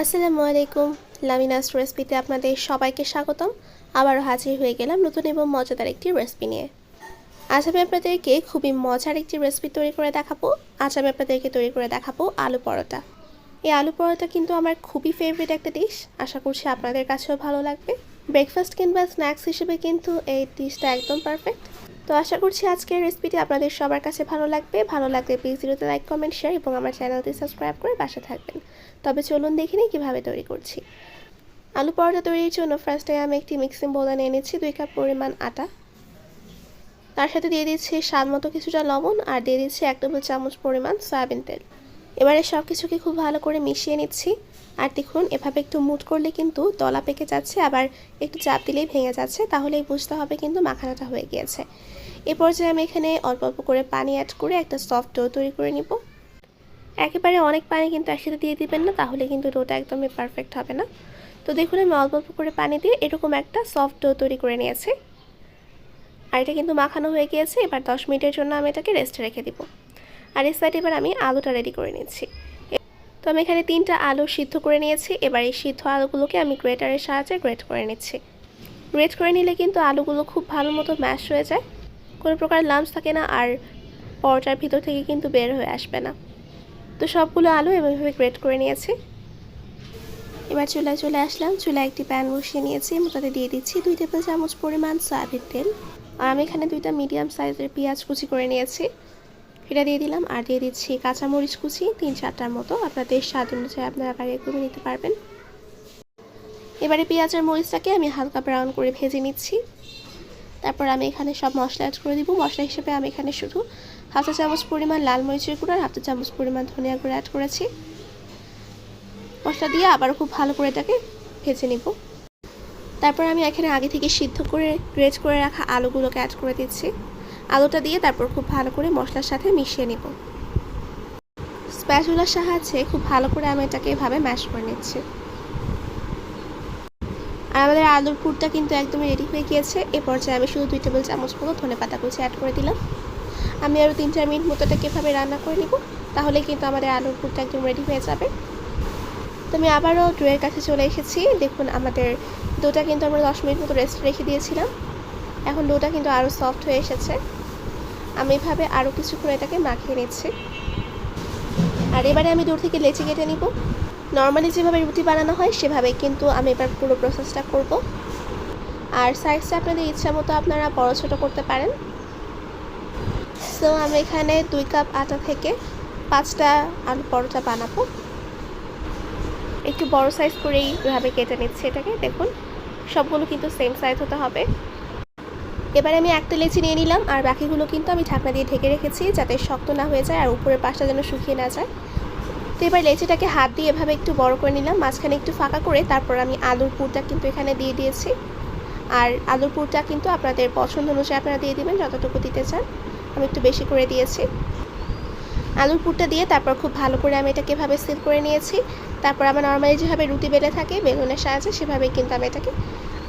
আসসালামু আলাইকুম। লামিনাস রেসিপিতে আপনাদের সবাইকে স্বাগতম। আবারও হাজির হয়ে গেলাম নতুন এবং মজাদার একটি রেসিপি নিয়ে। আজ আমি আপনাদেরকে খুবই মজার একটি রেসিপি তৈরি করে দেখাবো। আজ আমি আপনাদেরকে তৈরি করে দেখাবো আলু পরোটা। এই আলু পরোটা কিন্তু আমার খুবই ফেভারিট একটা ডিশ আশা করছি আপনাদের কাছেও ভালো লাগবে। ব্রেকফাস্ট কিংবা স্ন্যাক্স হিসেবে কিন্তু এই ডিশটা একদম পারফেক্ট তো আশা করছি আজকের রেসিপিটি আপনাদের সবার কাছে ভালো লাগবে। ভালো লাগলে প্লিজ জিরোতে লাইক কমেন্ট শেয়ার এবং আমার চ্যানেলটি সাবস্ক্রাইব করে পাশে থাকবেন। তবে চলুন দেখি নিই কীভাবে তৈরি করছি। আলু পরোটা তৈরির জন্য ফার্স্টে আমি একটি মিক্সিং বোলে নিয়ে নিচ্ছি দুই কাপ পরিমাণ আটা। তার সাথে দিয়ে দিচ্ছি স্বাদ মতো কিছুটা লবণ আর দিয়ে দিচ্ছি এক টেবিল চামচ পরিমাণ সয়াবিন তেল। এবারে সব কিছুকে খুব ভালো করে মিশিয়ে নিচ্ছি। আর দেখুন, এভাবে একটু মুট করলে কিন্তু দলা পেকে যাচ্ছে, আবার একটু চাপ দিলেই ভেঙে যাচ্ছে, তাহলেই বুঝতে হবে কিন্তু মাখানাটা হয়ে গিয়েছে। এ পর্যায়ে আমি এখানে অল্প অল্প করে পানি অ্যাড করে একটা সফট ডো তৈরি করে নিব। একেবারে অনেক পানি কিন্তু একসাথে দিয়ে দিবেন না, তাহলে কিন্তু ডোটা একদমই পারফেক্ট হবে না। তো দেখুন, আমি অল্প অল্প করে পানি দিয়ে এরকম একটা সফট ডো তৈরি করে নিয়েছি। আর এটা কিন্তু মাখানো হয়ে গিয়েছে, এবার দশ মিনিটের জন্য আমি এটাকে রেস্টে রেখে দিব। আর এই সাইড এবার আমি আলুটা রেডি করে নিচ্ছি। তো আমি এখানে তিনটা আলু সিদ্ধ করে নিয়েছি। এবার এই সিদ্ধ আলুগুলোকে আমি গ্রেটারের সাহায্যে গ্রেট করে নিচ্ছি। গ্রেট করে নিলে কিন্তু আলুগুলো খুব ভালো মতো ম্যাশ হয়ে যায়। কোনো প্রকার লাম্পস থাকে না আর পরোটার ভিতর থেকে কিন্তু বের হয়ে আসবে না। তো সবগুলো আলু এভাবে গ্রেট করে নিয়েছি। এবার চুলায় চলে আসলাম। চুলায় একটি প্যান বসিয়ে নিয়েছি। এবং তাতে দিয়ে দিচ্ছি দুই টেবিল চামচ পরিমাণ সয়াবিন তেল। আর আমি এখানে দুইটা মিডিয়াম সাইজের পেঁয়াজ কুচি করে নিয়েছি। এটা দিয়ে দিলাম আর দিয়ে দিচ্ছি কাঁচামরিচ কুচি, তিন চারটার মতো। আপনাদের স্বাদ অনুযায়ী আপনারা বাড়িয়ে কমে নিতে পারবেন। এবারে পেঁয়াজের মরিচটাকে আমি হালকা ব্রাউন করে ভেজে নিচ্ছি। তারপর আমি এখানে সব মশলা অ্যাড করে দিব। মশলা হিসেবে আমি এখানে শুধু হাফ চামচ পরিমাণ লাল মরিচের গুঁড়ো আর হাফ চামচ পরিমাণ ধনিয়া গুঁড়ো অ্যাড করেছি। মশলা দিয়ে আবার খুব ভালো করে এটাকে ভেজে নিব। তারপর আমি এখানে আগে থেকে সিদ্ধ করে গ্রেজ করে রাখা আলুগুলোকে অ্যাড করে দিচ্ছি। আলুটা দিয়ে তারপর খুব ভালো করে মশলার সাথে মিশিয়ে নেব। স্প্যাচুলার সাহায্যে খুব ভালো করে আমি এটাকে এভাবে ম্যাশ করে নিচ্ছি। আর আমাদের আলুর পুরটা কিন্তু একদমই রেডি হয়ে গিয়েছে। এ পর্যায়ে আমি শুধু দুই টেবিল চামচ মতো ধনে পাতা কুচি অ্যাড করে দিলাম। আমি আরও তিন চার মিনিট মতো এটাকে এভাবে রান্না করে নিব, তাহলে কিন্তু আমাদের আলুর পুরটা একদম রেডি হয়ে যাবে। তো আমি আবারও ড্রয়ের কাছে চলে এসেছি। দেখুন, আমাদের ডোটা কিন্তু আমরা দশ মিনিট মতো রেস্ট রেখে দিয়েছিলাম। এখন ডোটা কিন্তু আরও সফট হয়ে এসেছে। আমি এভাবে আরও কিছুক্ষণ এটাকে মাখিয়ে নিচ্ছি। আর এবারে আমি দূর থেকে লেচি কেটে নিব। নর্মালি যেভাবে রুটি বানানো হয়, সেভাবে কিন্তু আমি এবার পুরো প্রসেসটা করব। আর সাইজটা আপনাদের ইচ্ছা মতো আপনারা বড় ছোটো করতে পারেন। সো আমি এখানে দুই কাপ আটা থেকে পাঁচটা আলু পরোটা বানাবো। একটু বড় সাইজ করেই এভাবে কেটে নিচ্ছি এটাকে। দেখুন, সবগুলো কিন্তু সেম সাইজ হতে হবে। এবারে আমি একটা লেচি নিয়ে নিলাম, আর বাকিগুলো কিন্তু আমি ঢাকনা দিয়ে ঢেকে রেখেছি যাতে শক্ত না হয়ে যায় আর উপরের পাশটা যেন শুকিয়ে না যায়। তো এবার লেচিটাকে হাত দিয়ে এভাবে একটু বড় করে নিলাম, মাঝখানে একটু ফাঁকা করে তারপর আমি আলুর পুরটা কিন্তু এখানে দিয়ে দিয়েছি। আর আলুর পুরটা কিন্তু আপনাদের পছন্দ অনুযায়ী আপনারা দিয়ে দেবেন, যতটুকু দিতে চান আমি একটু বেশি করে দিয়েছি। আলুর পুরটা দিয়ে তারপর খুব ভালো করে আমি এটাকে এভাবে সিল করে নিয়েছি। তারপর আমার নর্মালি যেভাবে রুটি বেলে থাকে বেলুনের সাহায্যে সেভাবেই কিন্তু আমি এটাকে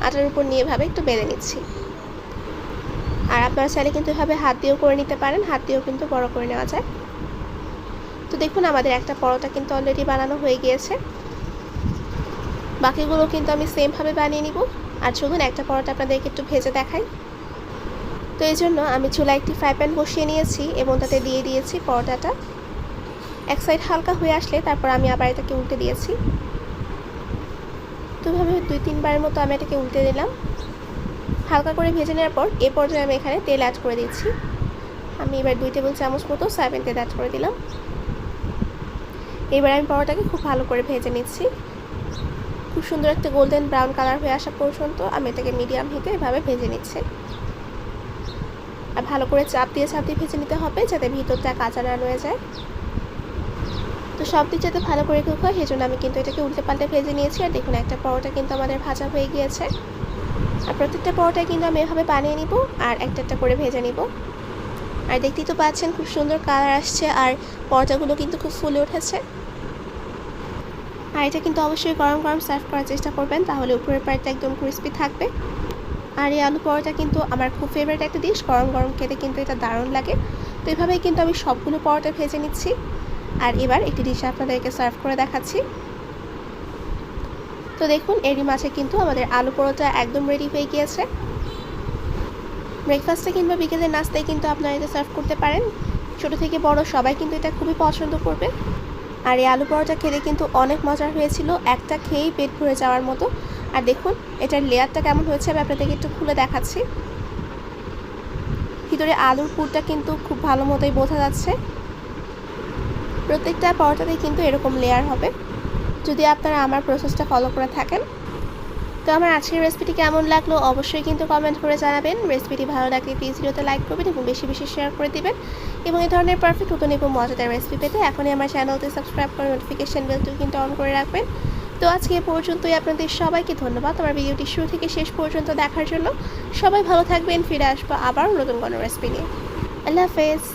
আটার উপর নিয়ে এভাবে একটু বেলে নিচ্ছি। আর আপনারা চাইলে কিন্তু এভাবে হাত দিয়েও করে নিতে পারেন, হাত দিয়েও কিন্তু বড় করে নেওয়া যায়। তো দেখুন, আমাদের একটা পরোটা কিন্তু অলরেডি বানানো হয়ে গিয়েছে। বাকিগুলো কিন্তু আমি সেমভাবে বানিয়ে নিব। আর চলুন, একটা পরোটা আপনাদেরকে একটু ভেজে দেখাই। তো এই জন্য আমি চুলায় একটি ফ্রাই প্যান বসিয়ে নিয়েছি এবং তাতে দিয়ে দিয়েছি পরোটাটা। এক সাইড হালকা হয়ে আসলে তারপর আমি আবার এটাকে উল্টে দিয়েছি। তো ভাবে দুই তিনবারের মতো আমি এটাকে উল্টে দিলাম। হালকা করে ভেজে নেওয়ার পর এ পর্যায়ে আমি এখানে তেল অ্যাড করে দিচ্ছি। আমি এবার দুই টেবিল চামচ মতো সয়াবিন তেল অ্যাড করে দিলাম। এবার আমি পরোটাকে খুব ভালো করে ভেজে নিচ্ছি। খুব সুন্দর একটা গোল্ডেন ব্রাউন কালার হয়ে আসা পর্যন্ত আমি এটাকে মিডিয়াম হিটে এভাবে ভেজে নিচ্ছি। আর ভালো করে চাপ দিয়ে চাপ দিয়ে ভেজে নিতে হবে যাতে ভিতরটা কাঁচা না রয়ে যায়। তো সব দিক যাতে ভালো করে কুক হয়, সেই জন্য আমি কিন্তু এটাকে উল্টে পাল্টে ভেজে নিয়েছি। আর দেখুন, একটা পরোটা কিন্তু আমাদের ভাজা হয়ে গিয়েছে। আর প্রত্যেকটা পরোটায় কিন্তু আমি এভাবে বানিয়ে নিব আর একটা একটা করে ভেজে নিব। আর দেখতেই তো পাচ্ছেন খুব সুন্দর কালার আসছে আর পরোটাগুলো কিন্তু খুব ফুলে উঠেছে। আর এটা কিন্তু অবশ্যই গরম গরম সার্ভ করার চেষ্টা করবেন, তাহলে উপরের পাড়টা একদম ক্রিস্পি থাকবে। আর এই আলু পরোটা কিন্তু আমার খুব ফেভারিট একটা ডিশ গরম গরম খেতে কিন্তু এটা দারুণ লাগে। তো এভাবেই কিন্তু আমি সবগুলো পরোটা ভেজে নিচ্ছি। আর এবার একটি ডিশ আপনাদেরকে সার্ভ করে দেখাচ্ছি। তো দেখুন, এরই মাঝে কিন্তু আমাদের আলু পরোটা একদম রেডি হয়ে গিয়েছে। ব্রেকফাস্টে কিংবা বিকেলের নাস্তায় কিন্তু আপনারা এটা সার্ভ করতে পারেন। ছোটো থেকে বড় সবাই কিন্তু এটা খুবই পছন্দ করবে। আর এই আলু পরোটা খেতে কিন্তু অনেক মজার হয়েছিল, একটা খেয়েই পেট ভরে যাওয়ার মতো। আর দেখুন, এটার লেয়ারটা কেমন হয়েছে, আমি আপনাদেরকে একটু খুলে দেখাচ্ছি। ভিতরে আলুর পুরটা কিন্তু খুব ভালো মতোই বোঝা যাচ্ছে। প্রত্যেকটা পরোটাতেই কিন্তু এরকম লেয়ার হবে। যদি আপনারা আমার প্রসেসটা ফলো করে থাকেন। তো আমার আজকের রেসিপিটি কেমন লাগল অবশ্যই কিন্তু কমেন্ট করে জানাবেন। রেসিপিটি ভালো লাগলে প্লিজ ভিডিওতে লাইক করবেন এবং বেশি বেশি শেয়ার করে দিবেন। এবং এই ধরনের পারফেক্ট নতুন এবং মজাদার রেসিপি পেতে এখনই আমার চ্যানেলটি সাবস্ক্রাইব করে নোটিফিকেশান বেলটিও কিন্তু অন করে রাখবেন। তো আজকে পর্যন্তই আপনাদের সবাইকে ধন্যবাদ। আমার ভিডিওটি শুরু থেকে শেষ পর্যন্ত দেখার জন্য সবাই ভালো থাকবেন। ফিরে আসব আবার নতুন কোনো রেসিপি নিয়ে। আল্লাহ হাফেজ।